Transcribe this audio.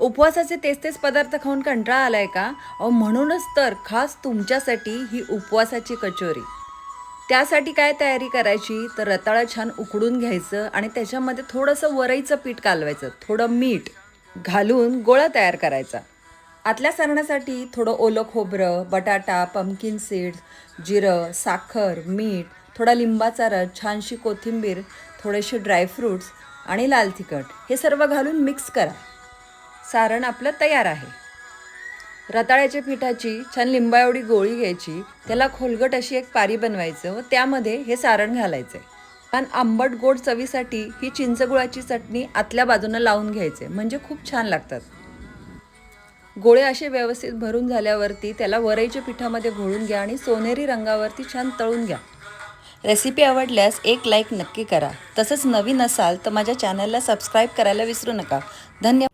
उपवासाचे तेच तेच पदार्थ खाऊन कंटाळा आलाय का? अहो म्हणूनच तर खास तुमच्यासाठी ही उपवासाची कचोरी. त्यासाठी काय तयारी करायची? तर रताळं छान उकडून घ्यायचं आणि त्याच्यामध्ये थोडंसं वरईचं पीठ कालवायचं. थोडं मीठ घालून गोळा तयार करायचा. आतल्या सरण्यासाठी थोडं ओलं खोबरं बटाटा पमकिन सीड्स जिरं साखर मीठ थोडा लिंबाचा रस छानशी कोथिंबीर थोडेसे ड्रायफ्रूट्स आणि लाल तिखट. हे सर्व घालून मिक्स करा. सारण आपलं तयार आहे. रताळ्याच्या पिठाची छान लिंबा एवढी गोळी घ्यायची त्याला खोलगट अशी एक पारी बनवायचं व त्यामध्ये हे सारण घालायचं पण आंबट गोड चवीसाठी ही चिंचगुळाची चटणी आतल्या बाजूनं लावून घ्यायचे म्हणजे खूप छान लागतात. गोळे असे व्यवस्थित भरून झाल्यावरती त्याला वरईच्या पिठामध्ये घोळून घ्या आणि सोनेरी रंगावरती छान तळून घ्या. रेसिपी आवडल्यास एक लाईक नक्की करा. तसंच नवीन असाल तर माझ्या चॅनलला सबस्क्राईब करायला विसरू नका. धन्यवाद.